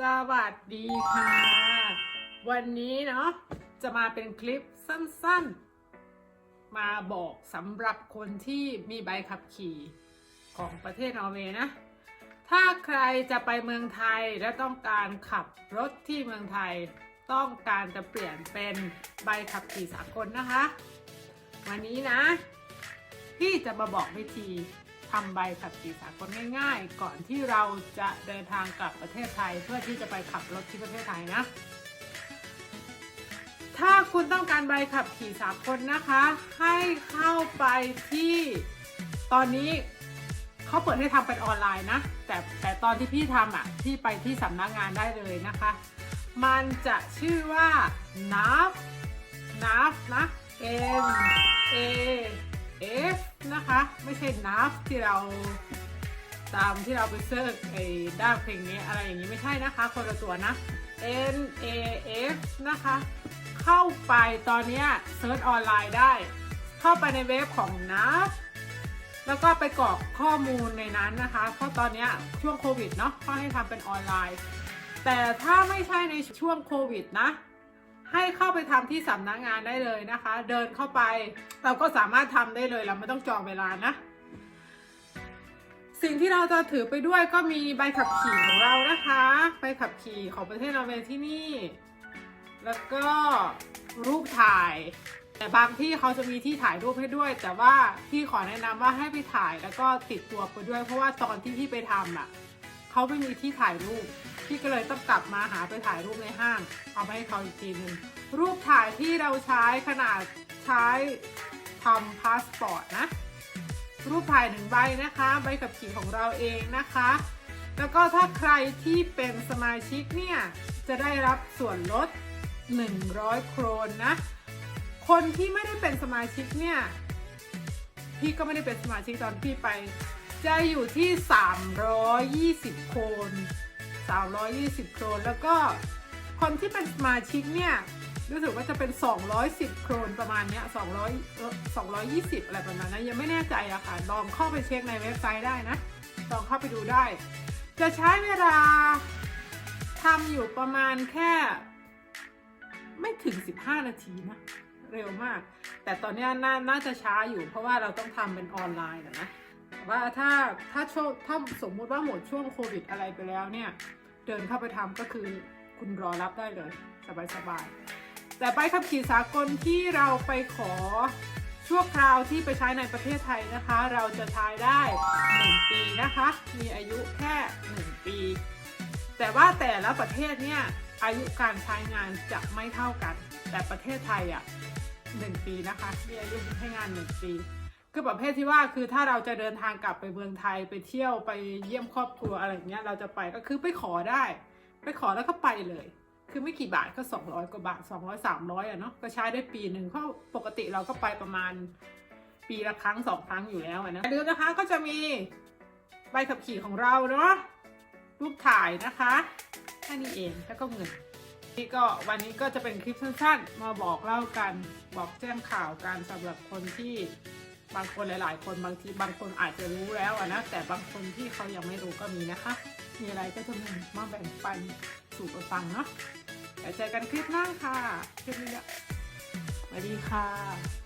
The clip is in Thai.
สวัสดีค่ะ วันนี้เนาะจะมาเป็นคลิปสั้นๆ มาบอกสำหรับคนที่มีใบขับขี่ของประเทศนอร์เวย์นะ ถ้าใครจะไปเมืองไทยและต้องการขับรถที่เมืองไทย ต้องการจะเปลี่ยนเป็นใบขับขี่สากลนะคะ วันนี้นะ พี่จะมาบอกวิธี ทำใบขับขี่สากลง่ายๆ ก่อนที่เราจะเดินทางกลับประเทศไทย เพื่อที่จะไปขับรถที่ประเทศไทยนะ ถ้าคุณต้องการใบขับขี่สากลนะคะ ให้เข้าไปที่ตอนนี้เขาเปิดให้ทำเป็นออนไลน์นะ แต่แต่ตอนที่พี่ทำอะพี่ไปที่สำนักงานได้เลยนะคะ มันจะชื่อว่า NAF NAF นะ N A F นะคะ ไม่ใช่ NAF ที่เราตามที่เราไปเซิร์ชไอ้ด้านเพลงนี้อะไรอย่างนี้ไม่ใช่นะคะ คนละตัวนะ N A F นะคะ เข้าไปตอนนี้เซิร์ชออนไลน์ได้ เข้าไปในเว็บของ NAF แล้วก็ไปกรอกข้อมูลในนั้นนะคะ เพราะตอนนี้ช่วงโควิดเนาะเขาให้ทำเป็นออนไลน์ แต่ถ้าไม่ใช่ในช่วงโควิดนะ ให้เข้าไปทำที่สำนักงานได้เลยนะคะ เดินเข้าไปเราก็สามารถทำได้เลยเราไม่ต้องจองเวลานะ สิ่งที่เราจะถือไปด้วยก็มีใบขับขี่ของเรานะคะ ใบขับขี่ของประเทศนอร์เวย์ที่นี่ แล้วก็รูปถ่าย แต่บางที่เขาจะมีที่ถ่ายรูปให้ด้วย แต่ว่าพี่ขอแนะนำว่าให้ไปถ่ายแล้วก็ติดตัวไปด้วย เพราะว่าตอนที่พี่ไปทำอะเขาไม่มีที่ถ่ายรูป พี่ก็เลยต้องกลับมาหาไปถ่ายรูปในห้าง เอาไปให้เขาอีกทีหนึ่งรูปถ่ายที่เราใช้ขนาดใช้ทำพาสปอร์ตนะ รูปถ่ายหนึ่งใบนะคะ ใบขับขี่ของเราเองนะคะ แล้วก็ถ้าใครที่เป็นสมาชิกเนี่ย จะได้รับส่วนลด 100 โครนนะ คนที่ไม่ได้เป็นสมาชิกเนี่ย พี่ก็ไม่ได้เป็นสมาชิกตอนพี่ไป จะอยู่ที่ 320 โครน 320 โครน แล้วก็คนที่เป็นสมาชิกเนี่ย รู้สึกว่าจะเป็น 210 โครนประมาณเนี้ย200เออ220 อะไรประมาณนั้นยังไม่แน่ใจอะค่ะ ลองเข้าไปเช็คในเว็บไซต์ได้นะ ลองเข้าไปดูได้ จะใช้เวลาทำอยู่ประมาณแค่ ไม่ถึง 15 นาทีนะ เร็วมาก แต่ตอนนี้น,น่าจะช้าอยู่เพราะว่าเราต้องทำเป็นออนไลน์นะ แต่ว่าถ้าถ้าช่วงถ้าสมมุติว่าหมดช่วงโควิดอะไรไปแล้วเนี่ย เดินเข้าไปทำก็คือคุณรอรับได้เลย สบายๆ แต่ใบขับขี่สากลที่เราไปขอชั่วคราวที่ไปใช้ในประเทศไทยนะคะ เราจะใช้ได้ 1 ปีนะคะ มีอายุแค่ 1 ปี แต่ว่าแต่ละประเทศเนี่ยอายุการใช้งานจะไม่เท่ากัน แต่ประเทศไทยอะหนึ่งปีนะคะ มีอายุให้งานหนึ่งปี คือประเภทที่ว่าคือถ้าเราจะเดินทางกลับไปเมืองไทยไปเที่ยวไปเยี่ยมครอบครัวอะไรเงี้ยเราจะไปก็คือไปขอได้ ไปขอแล้วก็ไปเลย คือไม่กี่บาทก็สองร้อยกว่าบาทสองร้อยสามร้อยอะเนาะก็ใช้ได้ปีหนึ่งเพราะปกติเราก็ไปประมาณปีละครั้งสองครั้งอยู่แล้วนะเดือนนะคะก็จะมีใบขับขี่ของเราเนาะรูปถ่ายนะคะแค่นี้เองแล้วก็เงินนี่ก็วันนี้ก็จะเป็นคลิปสั้นๆ มาบอกเล่ากันบอกแจ้งข่าวกันสำหรับคนที่ บางคนหลาย ๆ คนบางทีบางคนอาจจะรู้แล้วนะแต่บางคนที่เขายังไม่รู้ก็มีนะคะ มีอะไรก็จะมามาแบ่งปันสู่กันฟังเนาะเดี๋ยวเจอกันคลิปหน้าค่ะคลิปนี้สวัสดีค่ะ